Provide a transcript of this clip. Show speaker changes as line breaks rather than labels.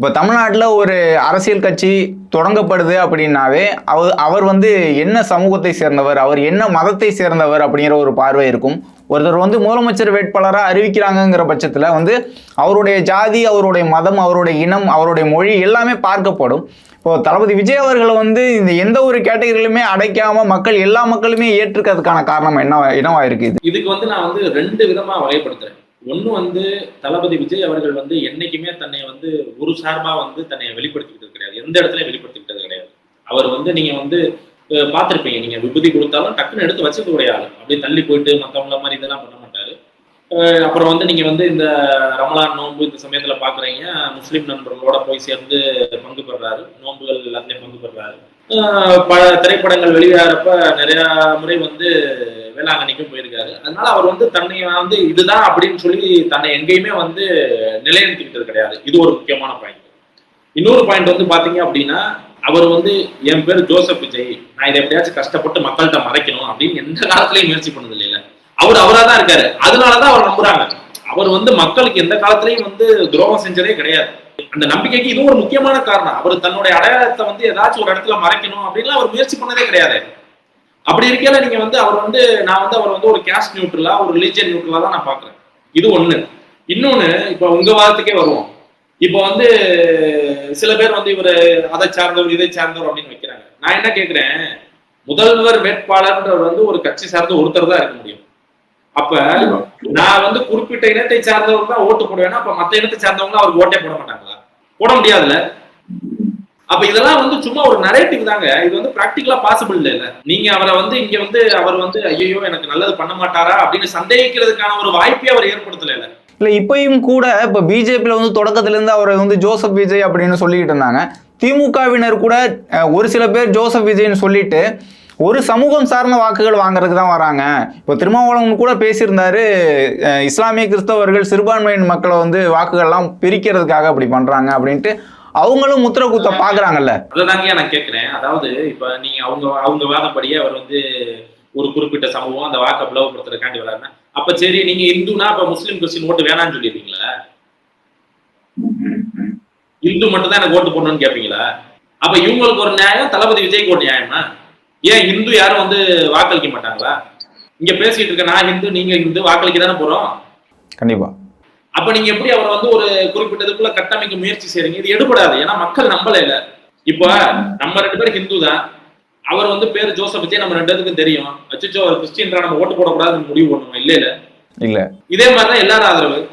இப்போ தமிழ்நாட்டில் ஒரு அரசியல் கட்சி தொடங்கப்படுது அப்படின்னாவே அவர் அவர் வந்து என்ன சமூகத்தை சேர்ந்தவர் அவர் என்ன மதத்தை சேர்ந்தவர் அப்படிங்கிற ஒரு பார்வை இருக்கும். ஒருத்தர் வந்து முதலமைச்சர் வேட்பாளராக அறிவிக்கிறாங்கங்கிற பட்சத்தில் வந்து அவருடைய ஜாதி அவருடைய மதம் அவருடைய இனம் அவருடைய மொழி எல்லாமே பார்க்கப்படும். இப்போ தளபதி விஜய் அவர்களை வந்து இந்த எந்த ஒரு கேட்டகரியிலுமே அடைக்காமல் மக்கள் எல்லா மக்களுமே ஏற்றுக்கிறதுக்கான காரணம் என்ன என்னவா இருக்குது
இதுக்கு வந்து நான் வந்து ரெண்டு விதமாக வகைப்படுத்துகிறேன் ஒன்று வந்து தளபதி விஜய் அவர்கள் வந்து என்னைக்குமே தன்னை வந்து ஒரு சார்பாக வந்து தன்னை வெளிப்படுத்திக்கிட்டது கிடையாது. எந்த இடத்துலையும் வெளிப்படுத்திக்கிட்டது கிடையாது. அவர் வந்து நீங்கள் வந்து பார்த்துருப்பீங்க. நீங்கள் விபூதி கொடுத்தாலும் டக்குன்னு எடுத்து வச்சுக்கக்கூடிய ஆள். அப்படியே தள்ளி போயிட்டு மற்றவங்கள மாதிரி இதெல்லாம் பண்ண மாட்டார். அப்புறம் வந்து நீங்கள் வந்து இந்த ரமலான் நோன்பு இந்த சமயத்தில் பார்க்குறீங்க முஸ்லீம் நண்பர்களோட போய் சேர்ந்து பங்கு பெறாரு. நோன்புகள் எல்லாத்துலேயும் பங்கு பெறாரு. பல திரைப்படங்கள் வெளியாகிறப்ப நிறையா முறை வந்து வேளாங்கண்ணிக்கும் போயிருக்காரு. அதனால அவர் வந்து தன்னை வந்து இதுதான் அப்படின்னு சொல்லி தன்னை எங்கேயுமே வந்து நிலைநிறுத்திக்கிட்டது கிடையாது. இது ஒரு முக்கியமான பாயிண்ட் இன்னொரு பாயிண்ட் வந்து பாத்தீங்க அப்படின்னா அவர் வந்து என் பேர் ஜோசப் விஜய். நான் இதை எப்படியாச்சும் கஷ்டப்பட்டு மக்கள்கிட்ட மறைக்கணும் அப்படின்னு எந்த காலத்திலயும் முயற்சி பண்ணது இல்லைல்ல அவர் அவரா தான் இருக்காரு. அதனாலதான் அவர் நம்புறாங்க. அவர் வந்து மக்களுக்கு எந்த காலத்திலயும் வந்து துரோகம் செஞ்சதே கிடையாது. அந்த நம்பிக்கைக்கு இது ஒரு முக்கியமான காரணம். அவர் தன்னுடைய அடையாளத்தை வந்து ஏதாச்சும் ஒரு இடத்துல மறைக்கணும் அப்படின்னு அவர் முயற்சி பண்ணதே கிடையாது. அப்படி இருக்கையில நீங்க வந்து அவர் வந்து நான் வந்து அவர் வந்து ஒரு கேஸ்ட் நியூட்ரலா ஒரு ரிலீஜியன் நியூட்ரலா தான் நான் பாக்குறேன் இது ஒண்ணு. இன்னொன்னு இப்ப உங்க வாதத்துக்கே வருவோம். இப்போ வந்து சில பேர் வந்து இவர் அதை சார்ந்தவர் இதை சார்ந்தவர் அப்படின்னு வைக்கிறாங்க. நான் என்ன கேக்குறேன் முதல்வர் வேட்பாளர்ன்றவர் வந்து ஒரு கட்சி சார்ந்த ஒருத்தர் தான் இருக்க முடியும். அப்ப நான் வந்து குறிப்பிட்ட இனத்தை சார்ந்தவங்க தான் ஓட்டு போடுவேன்னா அப்ப மத்த இனத்தை சார்ந்தவங்க அவருக்கு ஓட்டே போட மாட்டாங்களா? போட முடியாதுல்ல? அப்ப இதெல்லாம் வந்து சும்மா ஒரு நரேட்டிவ் தாங்க. இது வந்து பிராக்டிகலா பாசிபிள் இல்ல. நீங்க அவரை வந்து இங்க வந்து அவர் வந்து ஐயோ எனக்கு நல்லது பண்ண மாட்டாரா? அப்படின்னு சந்தேகிக்கிறதுக்கான ஒரு வாய்ப்பே அவர் ஏற்படுத்தல இல்ல.
இப்பயும் கூட இப்ப பிஜேபியில வந்து தொடக்கத்துல இருந்து அவரை வந்து ஜோசப் விஜய் அப்படின்னு சொல்லிக்கிட்டு இருந்தாங்க. திமுகவினர் கூட ஒரு சில பேர் ஜோசப் விஜய்னு சொல்லிட்டு ஒரு சமூகம் சார்ந்த வாக்குகள் வாங்குறதுக்கு தான் வராங்க. இப்போ திருமாவளவன் கூட பேசியிருந்தாரு இஸ்லாமிய கிறிஸ்தவர்கள் சிறுபான்மையின் மக்களை வந்து வாக்குகள்லாம் பிரிக்கிறதுக்காக அப்படி பண்ணுறாங்க அப்படின்ட்டு அவங்களும் முத்திர குத்த பாக்குறாங்கல்ல.
அததாங்க நான் கேட்கிறேன் அதாவது இப்ப நீங்க அவங்க அவங்க வாதப்படியே அவர் வந்து ஒரு குறிப்பிட்ட சமூகம் அந்த வாக்கை பிளவுபடுத்துறதுக்காண்டி வராருன்னா அப்ப சரி நீங்க இந்துனா அப்ப முஸ்லீம் கிறிஸ்டின் ஓட்டு வேணாம்னு சொல்லிடுவீங்களா இந்து மட்டும் தான் எனக்கு ஓட்டு போடணும்னு கேட்பீங்களா அப்ப இவங்களுக்கு ஒரு நியாயம் தளபதி விஜய்க்கு ஒரு நியாயமா? ஏன் இந்து யாரும் வந்து வாக்களிக்க மாட்டாங்களா? இங்க பேசிட்டு இருக்க நான் இந்து நீங்க இந்து வாக்களிக்க தானே போறோம்?
கண்டிப்பா.
அப்ப நீங்க எப்படி அவரை வந்து ஒரு குறிப்பிட்டதுக்குள்ள கட்டமைக்க முயற்சி செய்றீங்க? இது எடுபடாது. ஏன்னா மக்கள் நம்பல இல்ல. இப்போ நம்ம ரெண்டு பேரும் ஹிந்து தான். அவர் வந்து பேர் ஜோசப் விஜய் நம்ம ரெண்டு பேருக்கும் தெரியும். அச்சோ அவர் கிறிஸ்டியன்றா நம்ம ஓட்டு போடக்கூடாதுன்னு முடிவு பண்ணுவோம்? இல்ல இல்ல.
இல்ல.
இதே மாதிரிதான் எல்லாரும் ஆதரவு.